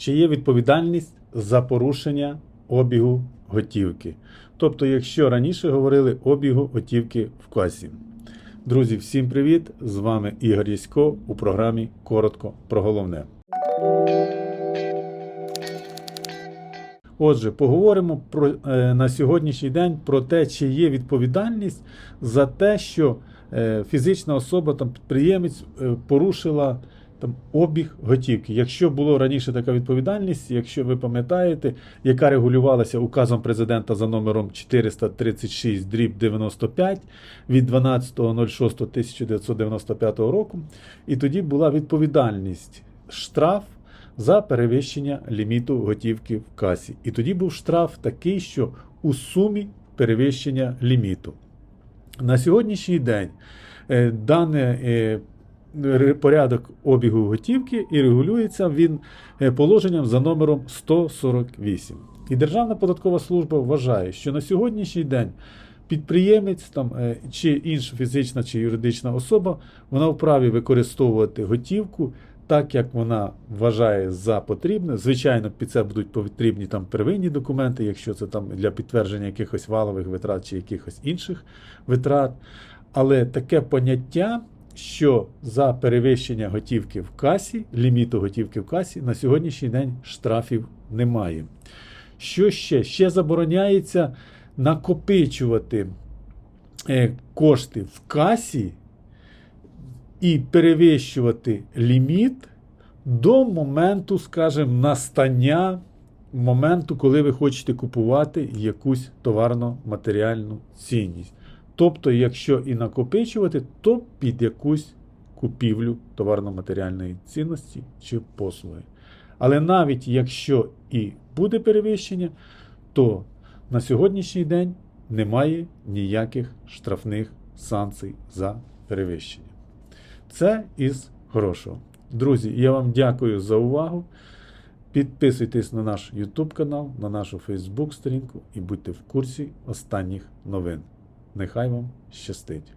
чи є відповідальність за порушення обігу готівки. Тобто, якщо раніше говорили обігу готівки в касі. Друзі, всім привіт! З вами Ігор Ясько у програмі Коротко про головне. Отже, поговоримо про, е, на сьогоднішній день про те, чи є відповідальність за те, що е, фізична особа, там, підприємець е, порушила там, обіг готівки. Якщо було раніше така відповідальність, якщо ви пам'ятаєте, яка регулювалася указом президента за номером 436 дріб 95 від 12.06.1995 року, і тоді була відповідальність штраф за перевищення ліміту готівки в касі. І тоді був штраф такий, що у сумі перевищення ліміту. На сьогоднішній день е, даний е, порядок обігу готівки і регулюється він е, положенням за номером 148. І Державна податкова служба вважає, що на сьогоднішній день підприємець там, е, чи інша фізична чи юридична особа, вона вправі використовувати готівку так, як вона вважає за потрібне. Звичайно, під це будуть потрібні там первинні документи, якщо це там для підтвердження якихось валових витрат чи якихось інших витрат. Але таке поняття, що за перевищення готівки в касі, ліміту готівки в касі, на сьогоднішній день штрафів немає. Що ще? Ще забороняється накопичувати е, кошти в касі і перевищувати ліміт до моменту, скажімо, настання моменту, коли ви хочете купувати якусь товарно-матеріальну цінність. Тобто, якщо і накопичувати, то під якусь купівлю товарно-матеріальної цінності чи послуги. Але навіть якщо і буде перевищення, то на сьогоднішній день немає ніяких штрафних санкцій за перевищення. Це із хорошого. Друзі, я вам дякую за увагу. Підписуйтесь на наш YouTube канал, на нашу Facebook сторінку і будьте в курсі останніх новин. Нехай вам щастить!